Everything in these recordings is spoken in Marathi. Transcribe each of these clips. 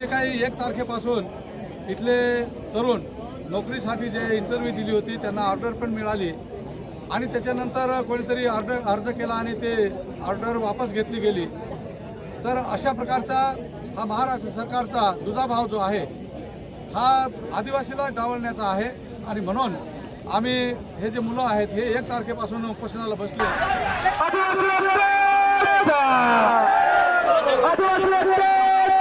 जे काही एक तारखेपासून इथले तरुण नोकरीसाठी जे इंटरव्ह्यू दिली होती त्यांना ऑर्डर पण मिळाली. आणि त्याच्यानंतर कोणीतरी ऑर्डर अर्ज केला आणि ते ऑर्डर वापस घेतली गेली. तर अशा प्रकारचा हा महाराष्ट्र सरकारचा दुजाभाव जो आहे हा आदिवासीला डावलण्याचा आहे. आणि म्हणून आम्ही हे जे मुलं आहेत हे एक तारखेपासून उपोषणाला बसले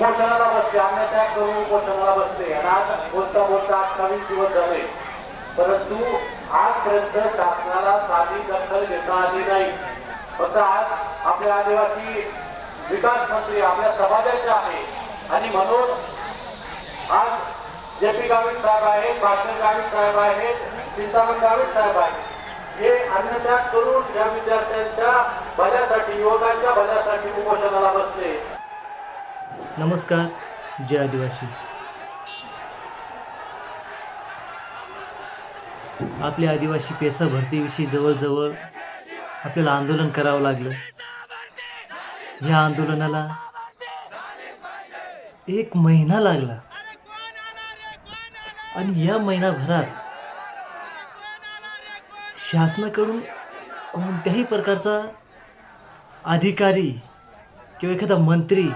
उपोषणाला बसते अन्नत्याग करून उपोषणाला बसते. आणि आज बोलता बोलता अठ्ठावीस दिवस झाले. परंतु आजपर्यंत शासनाला साधी दखल घेता आली नाही. फक्त आज आपल्या आदिवासी विकास मंत्री आपल्या समाजाचे आहे. आणि म्हणून आज जे पी गावित साहेब आहेत भाषण गावित साहेब आहेत चिंतामण गावित साहेब आहेत हे अन्नत्याग करून या विद्यार्थ्यांच्या भल्यासाठी युवकांच्या भल्यासाठी उपोषणाला बसते नमस्कार जय आदिवासी. आपल्या आदिवासी पेसा भरतीविषयी जवळजवळ आपल्याला आंदोलन करावं लागलं. या आंदोलनाला एक महिना लागला. आणि या महिनाभरात शासनाकडून कोणत्याही प्रकारचा अधिकारी किंवा एखादा मंत्री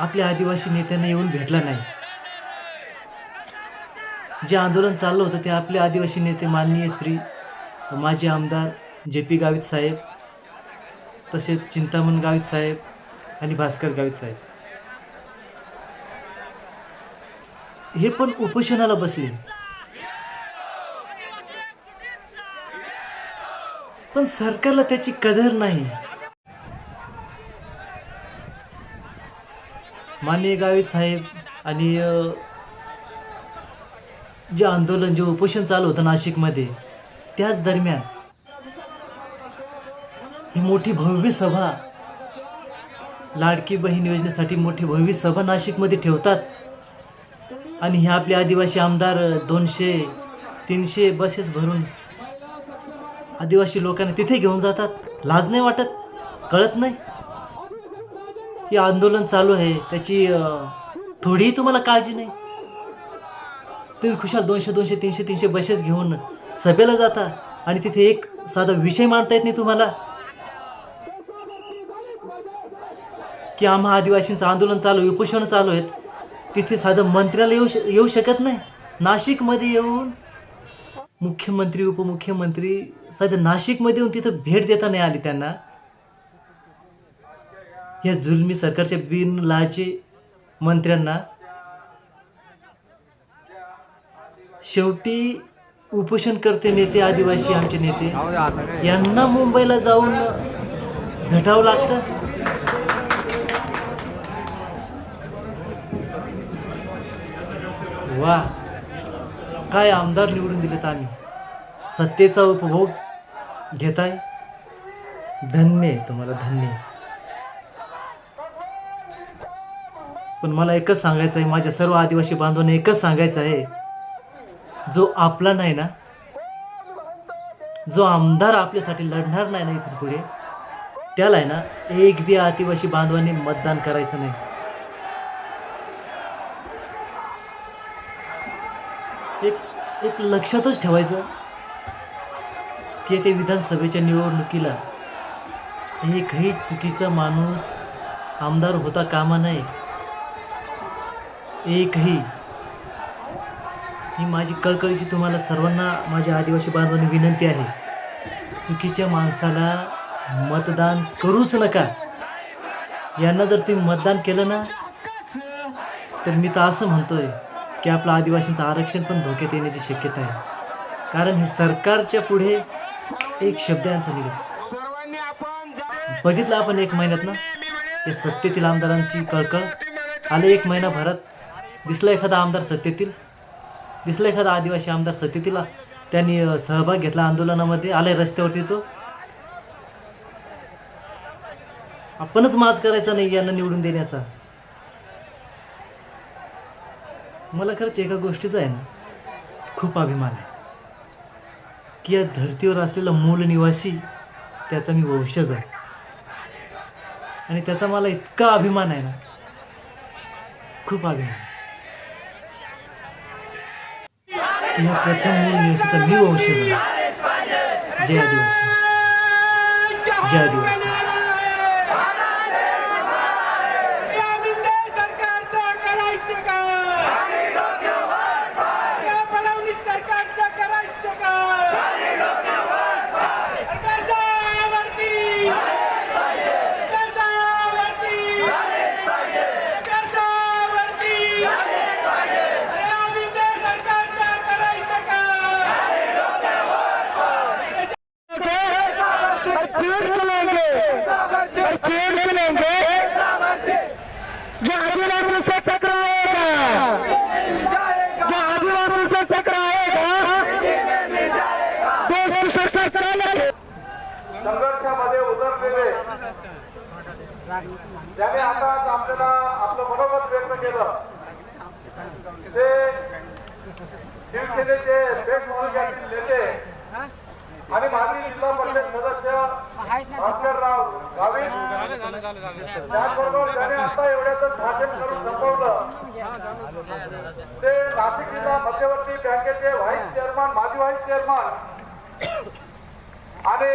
आपल्या आदिवासी नेत्यांना येऊन भेटला नाही. जे आंदोलन चाललं होतं ते आपले आदिवासी नेते माननीय श्री माजी आमदार जे पी गावित साहेब तसेच चिंतामण गावित साहेब आणि भास्कर गावित साहेब. हे पण उपोषणाला बसले. पण सरकारला त्याची कदर नाही. माननीय गावित साहेब आणि जे आंदोलन जे उपोषण चालू होतं नाशिकमध्ये त्याच दरम्यान ही मोठी भव्य सभा लाडकी बहीण योजनेसाठी मोठी भव्य सभा नाशिकमध्ये ठेवतात. आणि हे आपले आदिवासी आमदार दोनशे तीनशे बसेस भरून आदिवासी लोकांना तिथे घेऊन जातात. लाज नाही वाटत? कळत नाही? की आंदोलन चालू आहे. त्याची थोडीही तुम्हाला काळजी नाही. तुम्ही खुशाल दोनशे दोनशे तीनशे तीनशे बसेस घेऊन सभेला जाता आणि तिथे एक साधा विषय मांडता येत नाही तुम्हाला? की आम्हा आदिवासींचं आंदोलन चालू आहे, उपोषण चालू आहेत. तिथे साधं मंत्र्याला येऊ श येऊ शकत नाही. नाशिकमध्ये येऊन मुख्यमंत्री उपमुख्यमंत्री साध्या नाशिकमध्ये येऊन तिथं भेट देता नाही आली त्यांना. या जुलमी सरकारच्या बिनलाचे मंत्र्यांना शेवटी उपोषण करते नेते आदिवासी आमचे नेते यांना मुंबईला जाऊन भेटावं लागतं. वा. काय आमदार निवडून दिलेत आम्ही. सत्तेचा उपभोग घेताय. धन्य आहे तुम्हाला धन्य आहे. पण मला एकच सांगायचं आहे माझ्या सर्व आदिवासी बांधवांना एकच सांगायचं आहे. जो आपला नाही ना जो आमदार आपल्यासाठी लढणार नाही ना इथून पुढे त्याला आहे ना एक बी आदिवासी बांधवांनी मतदान करायचं नाही. एक एक लक्षातच ठेवायचं की ते विधानसभेच्या निवडणुकीला एकही चुकीचा माणूस आमदार होता कामा नाही एकही. ही माझी कळकळीची तुम्हाला सर्वांना माझ्या आदिवासी बांधवांनी विनंती आहे. चुकीच्या माणसाला मतदान करूच नका. यांना जर तुम्ही मतदान केलं ना तर मी तर असं म्हणतोय की आपलं आदिवासींचं आरक्षण पण धोक्यात येण्याची शक्यता आहे. कारण हे सरकारच्या पुढे एक शब्द यांचा निघत बघितलं आपण एक महिन्यात ना हे सत्तेतील आमदारांची कळकळ. आले एक महिनाभरात दिसला एखादा आमदार सत्तेतील? दिसला एखादा आदिवासी आमदार सत्तेतील? त्यांनी सहभाग घेतला आंदोलनामध्ये? आलाय रस्त्यावरती तो? आपणच माज करायचा नाही यांना निवडून देण्याचा. मला खरंच एका गोष्टीचा आहे ना खूप अभिमान आहे. की या धर्तीवर असलेला मूल निवासी त्याचा मी वंशज आहे. आणि त्याचा मला इतका अभिमान आहे ना खूप अभिमान की या प्रथम मूळ निवासीचा मी वंशज आहे जय आदिवासी. जय आदिवासी सरकारचं करायचं का या फडणवीस सरकारचं करायचं का सरकारवरती सरकारवरती सरकारवरती अरे आम्ही ते सरकारचं करायचं का जो आदिवासी से टकराएगा जो आदिवासी से टकराएगा देश की सरकार संघर्षामध्ये उतरलेले त्याने आता आपल्याला आपलं मनोमत व्यक्त केलं. ते शिवसेनेचे नेते आणि माजी जिल्हा परिषद सदस्य करून संपवलं. ते नाशिक जिल्हा मध्यवर्ती बँकेचे व्हाईस चेअरमन माजी व्हाईस चेअरमन. आणि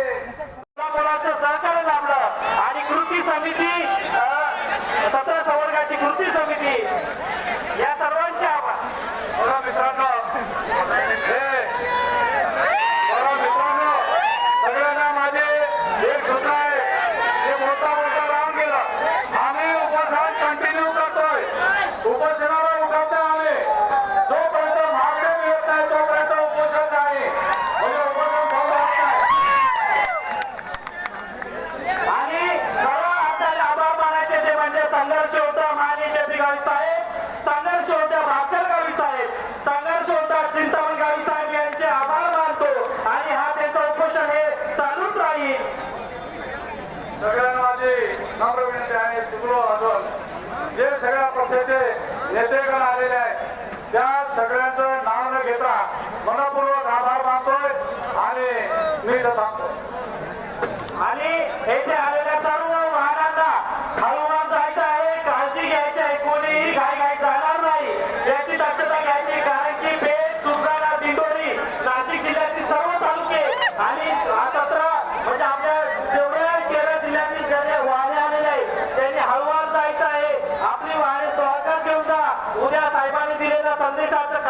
सहकार्य लाभलं. आणि कृती समिती सतरा संवर्गाची कृती समिती या सर्वांच्या बघा मित्रांनो हे बघा मित्रांनो सगळ्यांना माझे एक सूत्र आहे ते मोठा मोठा राहून गेलं आम्ही उपोषण कंटिन्यू करतोय उपोषणाला उठावते आले जोपर्यंत मागणे मिळत नाही तोपर्यंत उपोषण नाही म्हणजे उपोषण बंद होत नाही आणि सर्व आपल्याला आभार मानायचे ते म्हणजे संघर्ष होता माननीय गावी साहेब संघर्ष होता गावी साहेब संघर्ष होता चिंतामण गावी साहेब यांचे आभार मानतो आणि हा त्यांचं उपोषण हे चालूच राहील. सगळ्यांना माझी नम्र विनंती आहे अजून. जे सगळ्या पक्षाचे नेतेगण आलेले आहेत त्या सगळ्यांचं नाव न घेता मनपूर्वक आभार मानतोय आणि मी थांबतो आणि येथे आलेल्या सर्व वाहनांना हळूहळू जायचं आहे काळजी घ्यायची आहे कोणीही घाई घाई जाणार नाही याची दक्षता घ्यायची कारण की पेठ सुरगाणा दिंडोरी नाशिक जिल्ह्यातील सर्व तालुके आणि हा म्हणजे आपल्या जेवढ्या केरळ जिल्ह्यातील जे वाहने आलेले आहेत त्यांनी हळूहळू जायचं आहे. आपली वाहने स्वागत घेऊन जा. उद्या साहेबांनी दिलेल्या संदेशाचं